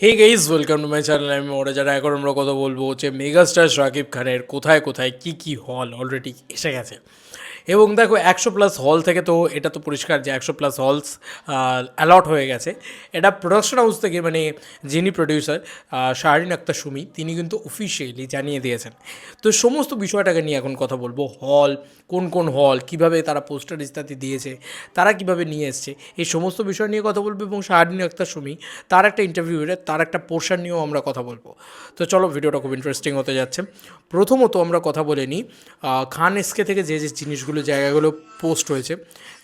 Hey guys welcome to my channel আমি ওরা যারা এখন আমরা কথা বলব হচ্ছে মেগাস্টার শাকিব খানের কোথায় কোথায়, কি কি হল অলরেডি এসে গেছে। এবং দেখো একশো প্লাস হল থেকে তো এটা তো পরিষ্কার যে একশো প্লাস হলস অ্যালট হয়ে গেছে। এটা প্রোডাকশন হাউস থেকে মানে যিনি প্রডিউসার শাহরিন আক্তার সুমি, তিনি কিন্তু অফিসিয়ালি জানিয়ে দিয়েছেন। তো সমস্ত বিষয়টাকে নিয়ে এখন কথা বলব। হল কোন কোন হল কীভাবে তারা পোস্টার ইত্যাদি দিয়েছে, তারা কীভাবে নিয়ে এসছে, এই সমস্ত বিষয় নিয়ে কথা বলব এবং শাহরিন আক্তার সুমি, তার একটা ইন্টারভিউরে তার একটা পোর্শন নিয়েও আমরা কথা বলব। তো চলো ভিডিওটা খুব ইন্টারেস্টিং হতে যাচ্ছে। প্রথমত আমরা কথা বলে নিই খান এসকে থেকে যে যে জিনিসগুলো জায়গাগুলো পোস্ট হয়েছে।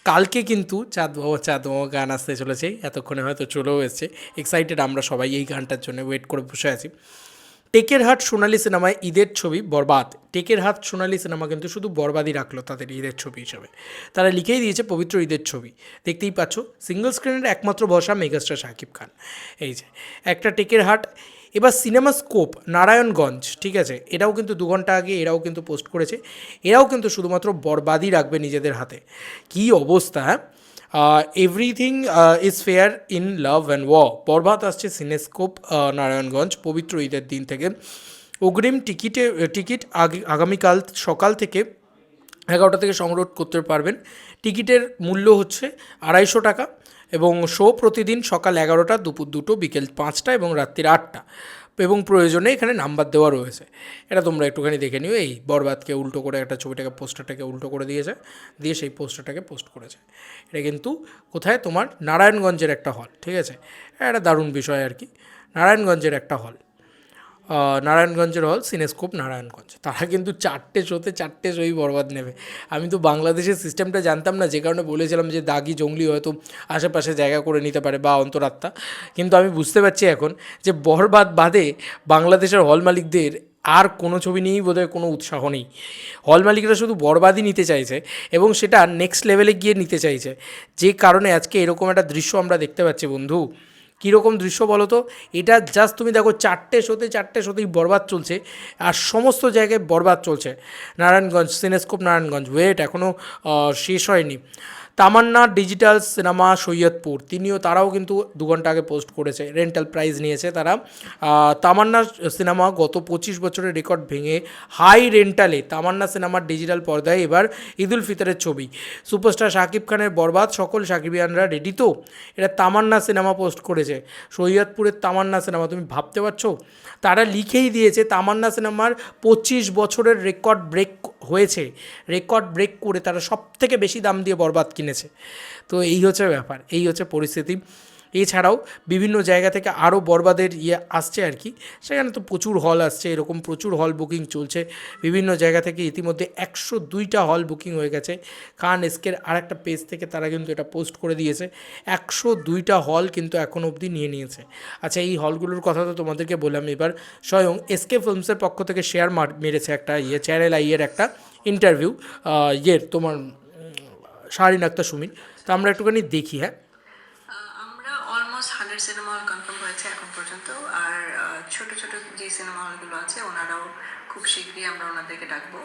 কালকে কিন্তু চাঁদ বাবা চাঁদ বাবা গান আসতে চলেছে, এতক্ষণে হয়তো চলেও এসছে। এক্সাইটেড আমরা সবাই এই গানটার জন্য ওয়েট করে বসে আছি। টেকের হাট সোনালি সিনেমায় ঈদের ছবি বরবাদ। টেকের হাট সোনালি সিনেমা কিন্তু শুধু বরবাদই রাখল তাদের ঈদের ছবি হিসাবে। তারা লিখেই দিয়েছে পবিত্র ঈদের ছবি। দেখতেই পাচ্ছ সিঙ্গল স্ক্রিনের একমাত্র ভরসা মেগাস্টার শাকিব খান। এই যে, একটা টেকের হাট এবার সিনেমা স্কোপ, নারায়ণগঞ্জ, ঠিক আছে? এরাও কিন্তু দু ঘণ্টা আগে এরাও কিন্তু পোস্ট করেছে। এরাও কিন্তু শুধুমাত্র বরবাদই রাখবে নিজেদের হাতে। কী অবস্থা everything is fair in love and war বরবাদ আসছে সিনেস্কোপ নারায়ণগঞ্জ, পবিত্র ঈদের দিন থেকে। অগ্রিম টিকিটে টিকিট আগে- আগামীকাল সকাল থেকে এগারোটা থেকে সংগ্রহ করতে পারবেন। টিকিটের মূল্য হচ্ছে আড়াইশো টাকা। এবং শো প্রতিদিন সকাল এগারোটা, দুপুর দুটো, বিকেল পাঁচটা এবং রাত্রির আটটা। এবং প্রয়োজনে এখানে নাম্বার দেওয়া রয়েছে। এটা তোমরা একটুখানি দেখে নিও। এই বরবাদকে উল্টো করে একটা ছবিটাকে, পোস্টারটাকে উল্টো করে দিয়েছে, দিয়ে সেই পোস্টারটাকে পোস্ট করেছে। এটা কিন্তু কোথায়? তোমার নারায়ণগঞ্জের একটা হল, ঠিক আছে? এটা দারুণ বিষয় আর কি। নারায়ণগঞ্জের একটা হল। নারায়ণগঞ্জের হল, সিনেস্কোপ নারায়ণগঞ্জ। তারা কিন্তু চারটে শোতে চারটে শোই বরবাদ নেবে। আমি তো বাংলাদেশের সিস্টেমটা জানতাম না, যে কারণে বলেছিলাম যে দাগি জঙ্গলি হয়তো আশেপাশে জায়গা করে নিতে পারে বা অন্তরাত্মা। কিন্তু আমি বুঝতে পারছি এখন যে বরবাদ বাদে বাংলাদেশের হল মালিকদের আর কোনো ছবি নিয়েই বোধহয় কোনো উৎসাহ নেই। হল মালিকরা শুধু বরবাদই নিতে চাইছে এবং সেটা নেক্সট লেভেলে গিয়ে নিতে চাইছে। যে কারণে আজকে এরকম একটা দৃশ্য আমরা দেখতে পাচ্ছি বন্ধু। কীরকম দৃশ্য বলো তো? এটা জাস্ট তুমি দেখো চারটে শোতে চারটে শোতেই বরবাদ চলছে আর সমস্ত জায়গায় বরবাদ চলছে। নারায়ণগঞ্জ, সিনেস্কোপ নারায়ণগঞ্জ। ওয়েট এখনও শেষ হয়নি। Tamanna digital cinema Saidpur. তিনিও তারাও কিন্তু দু ঘণ্টা আগে পোস্ট করেছে, রেন্টাল প্রাইজ নিয়েছে তারা। তামান্না সিনেমা গত পঁচিশ বছরের রেকর্ড ভেঙে হাই রেন্টালে তামান্না সিনেমার ডিজিটাল পর্দায় এবার ঈদুল ফিতরের ছবি। সুপারস্টার শাকিব খানের বরবাদ, সকল সাকিবিয়ানরা রেডি তো? এটা তামান্না সিনেমা পোস্ট করেছে। সৈয়দপুরের তামান্না সিনেমা, তুমি ভাবতে পারছ? তারা লিখেই দিয়েছে, তামান্না সিনেমার পঁচিশ বছরের রেকর্ড ব্রেক হয়েছে রেকর্ড ব্রেক করে তারা সব থেকে বেশি দাম দিয়ে বরবাদ কিনেছে। তো এই হচ্ছে ব্যাপার, এই হচ্ছে পরিস্থিতি। এছাড়াও বিভিন্ন জায়গা থেকে আরও বরবাদের ইয়ে আসছে আর কি। সেখানে তো প্রচুর হল আসছে, এরকম প্রচুর হল বুকিং চলছে। বিভিন্ন জায়গা থেকে ইতিমধ্যে একশো দুইটা হল বুকিং হয়ে গেছে। খান এসকের আর একটা পেজ থেকে তারা কিন্তু এটা পোস্ট করে দিয়েছে। একশো দুইটা হল কিন্তু এখন অবধি নিয়ে নিয়েছে। আচ্ছা এই হলগুলোর কথা তো তোমাদেরকে বললাম এবার। স্বয়ং এসকে ফিল্মসের পক্ষ থেকে শেয়ার মেরেছে একটা ইয়ে চ্যানেল আইয়ের একটা ইন্টারভিউ ইয়ের তোমার শাহরিন আক্তার সুমিন। তো আমরা একটুখানি দেখি হ্যাঁ? হান্ড্রেড সিনেমা হল কনফার্ম হয়েছে এখন পর্যন্ত। আর ছোট ছোট যে সিনেমা হলগুলো আছে, ওনারাও খুব শীঘ্রই আমরা ওনাদেরকে ডাকবো।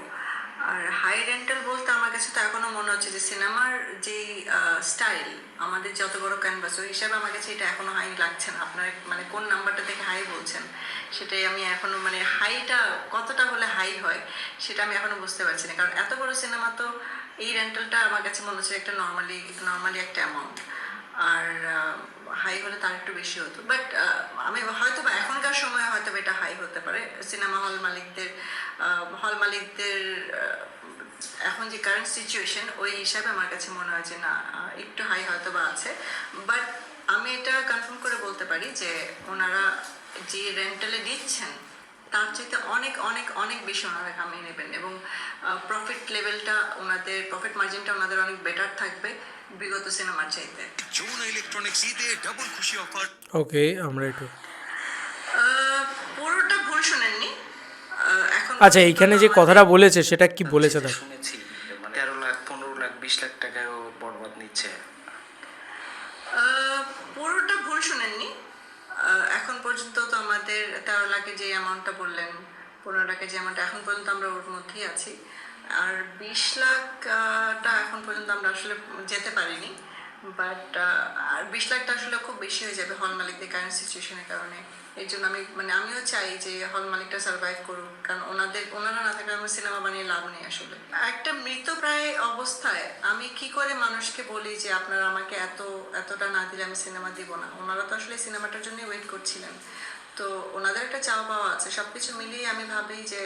আর হাই রেন্টাল বলতে আমার কাছে তো এখনও মনে হচ্ছে যে সিনেমার যেই স্টাইল আমাদের যত বড় ক্যানভাস ওই হিসাবে আমার কাছে এটা এখনও হাই লাগছে না। আপনার মানে কোন নাম্বারটা থেকে হাই বলছেন, সেটাই আমি এখনও মানে হাইটা কতটা হলে হাই হয়, সেটা আমি এখনও বুঝতে পারছি না। কারণ এত বড় সিনেমা তো এই রেন্টালটা আমার কাছে মনে হচ্ছে একটা নর্মালি নর্মালি একটা অ্যামাউন্ট আর হাই হলে তার একটু বেশি হতো। বাট আমি হয়তো বা এখনকার সময় হয়তো এটা হাই হতে পারে। সিনেমা হল মালিকদের হল মালিকদের এখন যে কারেন্ট সিচুয়েশন ওই হিসাবে আমার কাছে মনে হয় যে না একটু হাই হয়তো বা আছে। বাট আমি এটা কনফার্ম করে বলতে পারি যে ওনারা যে রেন্টালে দিচ্ছেন তার চাইতে অনেক অনেক অনেক বেশি ওনারা কামিয়ে নেবেন এবং প্রফিট লেভেলটা ওনাদের প্রফিট মার্জিনটা ওনাদের অনেক বেটার থাকবে বিগত সিনেমার চাইতে। যমুনা ইলেকট্রনিক্স ঈদে ডাবল খুশি অফার ওকে আমরা একটু পুরোটা ভুল শুনেননি। এখন আচ্ছা এইখানে যে কথাটা বলেছে সেটা কি বলেছে? দেখো শুনেছি মানে তেরো লাখ পনেরো লাখ বিশ লাখ টাকায়ও বরবাদ নিচ্ছে আহ, পুরোটা ভুল শুনেননি আহ, এখন পর্যন্ত তো আমাদের তেরো লাখে যে অ্যামাউন্টটা বললেন, পনেরো লাখে যে অ্যামাউন্ট এখন পর্যন্ত আমরা ওর মধ্যেই আছি। আর বিশ লাখটা এখন পর্যন্ত আমরা আসলে যেতে পারিনি বাট আর বিশ লাখটা আসলে খুব বেশি হয়ে যাবে হল মালিকদের কারেন্ট সিচুয়েশনের কারণে। এর জন্য আমি মানে আমিও চাই যে হল মালিকটা সার্ভাইভ করুক, কারণ ওনাদের, ওনারা না থাকলে আমার সিনেমা বানিয়ে লাভ নেই আসলে। একটা মৃতপ্রায় অবস্থায় আমি কি করে মানুষকে বলি যে আপনারা আমাকে এত, এতটা না দিলে আমি সিনেমা দিব না? ওনারা তো আসলে সিনেমাটার জন্যই ওয়েট করছিলেন। তো ওনাদের একটা চাওয়া পাওয়া আছে। সব কিছু মিলিয়ে আমি ভাবি যে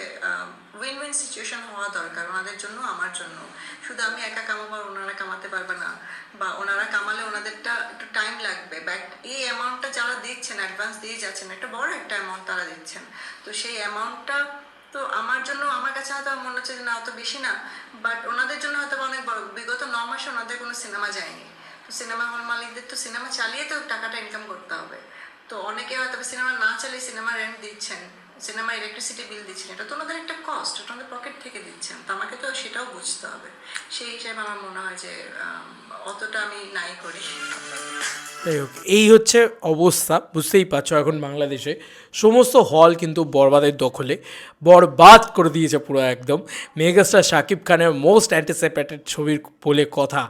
উইন উইন সিচুয়েশন হওয়া দরকার ওনাদের জন্য, আমার জন্য। শুধু আমি একা কামাবো আর ওনারা কামাতে পারবে না। বা ওনারা কামালে ওনাদেরটা একটু টাইম লাগবে। বাট এই অ্যামাউন্টটা যারা দিচ্ছেন অ্যাডভান্স দিয়ে যাচ্ছেন, একটা বড় একটা অ্যামাউন্ট তারা দিচ্ছেন। তো সেই অ্যামাউন্টটা তো আমার জন্য, আমার কাছে হয়তো মনে হচ্ছে যে না, অত বেশি না। বাট ওনাদের জন্য হয়তো অনেক বড়। বিগত ন মাসে ওনাদের কোনো সিনেমা যায়নি। তো সিনেমা হল মালিকদের তো সিনেমা চালিয়ে তো টাকাটা ইনকাম করতে হবে। অনেকে হয়তো সিনেমা না চালিয়ে সিনেমা রেন্ট দিচ্ছেন সিনেমা ইলেকট্রিসিটি বিল দিচ্ছেন। এটা তো ওনাদের একটা কস্ট এটা ওনাদের পকেট থেকে দিচ্ছেন। তো আমাকে তো সেটাও বুঝতে হবে। সেই হিসাবে আমার মনে হয় যে অতটা আমি নাই করি। যাই হোক, এই হচ্ছে অবস্থা, বুঝতেই পারছ এখন বাংলাদেশে। সমস্ত হল কিন্তু বরবাদের দখলে, বরবাদ করে দিয়েছে পুরো একদম। মেগাস্টার শাকিব খানের মোস্ট অ্যান্টিসিপেটেড ছবির বলে কথা,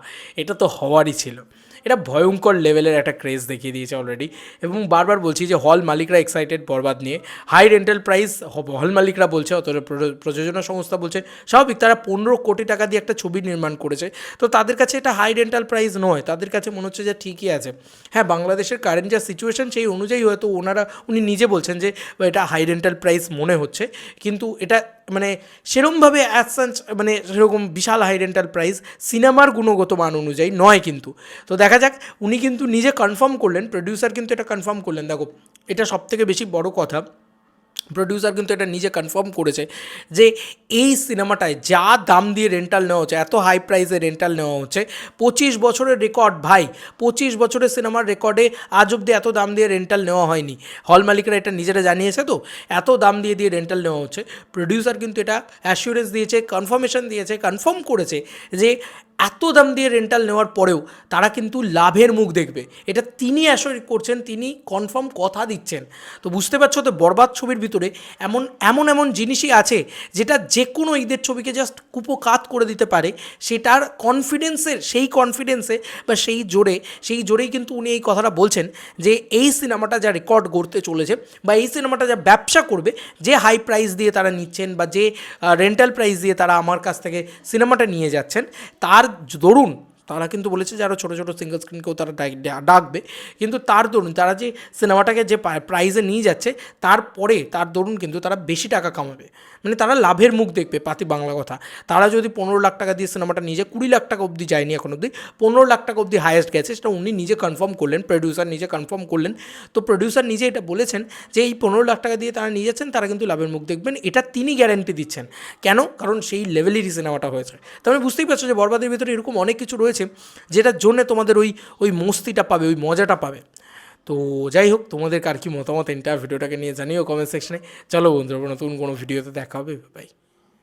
এটা তো হওয়ারই ছিল। এটা ভয়ঙ্কর লেভেলের একটা ক্রেজ দেখিয়ে দিয়েছে অলরেডি এবং বারবার বলছি যে হল মালিকরা এক্সাইটেড বরবাদ নিয়ে। হাই রেন্টাল প্রাইস হল মালিকরা বলছে অত প্রযোজনা সংস্থা বলছে, স্বাভাবিক, তারা পনেরো কোটি টাকা দিয়ে একটা ছবি নির্মাণ করেছে। তো তাদের কাছে এটা হাই রেন্টাল প্রাইস নয়। তাদের কাছে মনে হচ্ছে যে ঠিকই আছে। হ্যাঁ বাংলাদেশের কারেন্ট যা সিচুয়েশন সেই অনুযায়ী হয়তো ওনারা, উনি নিজে বলছেন যে এটা হাই রেন্টাল প্রাইস মনে হচ্ছে। কিন্তু এটা মানে সেরমভাবে অ্যাসেন্স মানে সেরকম বিশাল হাই রেন্টাল প্রাইস সিনেমার গুণগত মান অনুযায়ী নয় কিন্তু। তো দেখা যাক, উনি কিন্তু নিজে কনফার্ম করলেন প্রডিউসার কিন্তু এটা কনফার্ম করলেন। দেখো, এটা সবথেকে বেশি বড় কথা। প্রডিউসার কিন্তু এটা নিজে কনফার্ম করেছে যে এই সিনেমাটায় যা দাম দিয়ে রেন্টাল নেওয়া হচ্ছে, এত হাই প্রাইসে রেন্টাল নেওয়া হচ্ছে, পঁচিশ বছরের রেকর্ড ভাই, পঁচিশ বছরের সিনেমার রেকর্ডে আজ অব্দি এত দাম দিয়ে রেন্টাল নেওয়া হয়নি। হল মালিকরা এটা নিজেরা জানিয়েছে তো? এত দাম দিয়ে দিয়ে রেন্টাল নেওয়া হচ্ছে। প্রডিউসার কিন্তু এটা অ্যাসিওরেন্স দিয়েছে কনফার্মেশন দিয়েছে কনফার্ম করেছে যে এত দাম দিয়ে রেন্টাল নেওয়ার পরেও তারা কিন্তু লাভের মুখ দেখবে। এটা তিনি অ্যাসোর করছেন, তিনি কনফার্ম কথা দিচ্ছেন। তো বুঝতে পারছ তো বরবাদ ছবির ভিতরে এমন এমন এমন জিনিসই আছে যেটা যে কোনো ঈদের ছবিকে জাস্ট কুপোকাত করে দিতে পারে। সেটার কনফিডেন্সের সেই কনফিডেন্সে বা সেই জোরে, সেই জোরেই কিন্তু উনি এই কথাটা বলছেন যে এই সিনেমাটা যা রেকর্ড গড়তে চলেছে বা এই সিনেমাটা যা ব্যবসা করবে, যে হাই প্রাইস দিয়ে তারা নিচ্ছেন বা যে রেন্টাল প্রাইস দিয়ে তারা আমার কাছ থেকে সিনেমাটা নিয়ে যাচ্ছেন, তার দরুন তারা কিন্তু বলেছে যে আরও ছোটো ছোটো সিঙ্গল স্ক্রিনকেও তারা ডাক- ডাকবে। কিন্তু তার দরুন তারা যে সিনেমাটাকে যে প্রাইজে নিয়ে যাচ্ছে তারপরে তার দরুন কিন্তু তারা বেশি টাকা কামাবে। মানে তারা লাভের মুখ দেখবে পাতি বাংলা কথা। তারা যদি পনেরো লাখ টাকা দিয়ে সিনেমাটা নিজে কুড়ি লাখ টাকা অবধি যায়নি এখন অবধি, পনেরো লাখ টাকা অবধি হায়েস্ট গেছে, সেটা উনি নিজে কনফার্ম করলেন প্রডিউসার নিজে কনফার্ম করলেন। তো প্রডিউসার নিজে এটা বলেছেন যে এই পনেরো লাখ টাকা দিয়ে তারা নিয়ে যাচ্ছেন, তারা কিন্তু লাভের মুখ দেখবেন। এটা তিনি গ্যারান্টি দিচ্ছেন। কেন? কারণ সেই লেভেলেরই সিনেমাটা হয়েছে। তাহলে বুঝতেই পারছ যে বরবাদের ভিতরে এরকম অনেক কিছু রয়েছে যেটার জন্যে তোমাদের ওই ওই মস্তিটা পাবে, ওই মজাটা পাবে। তো যাই হোক তোমাদের কার কি মতামত এন্টার ভিডিওটাকে নিয়ে জানিও কমেন্ট সেকশনে চলো বন্ধুরা, নতুন কোনো ভিডিওতে দেখা হবে বাই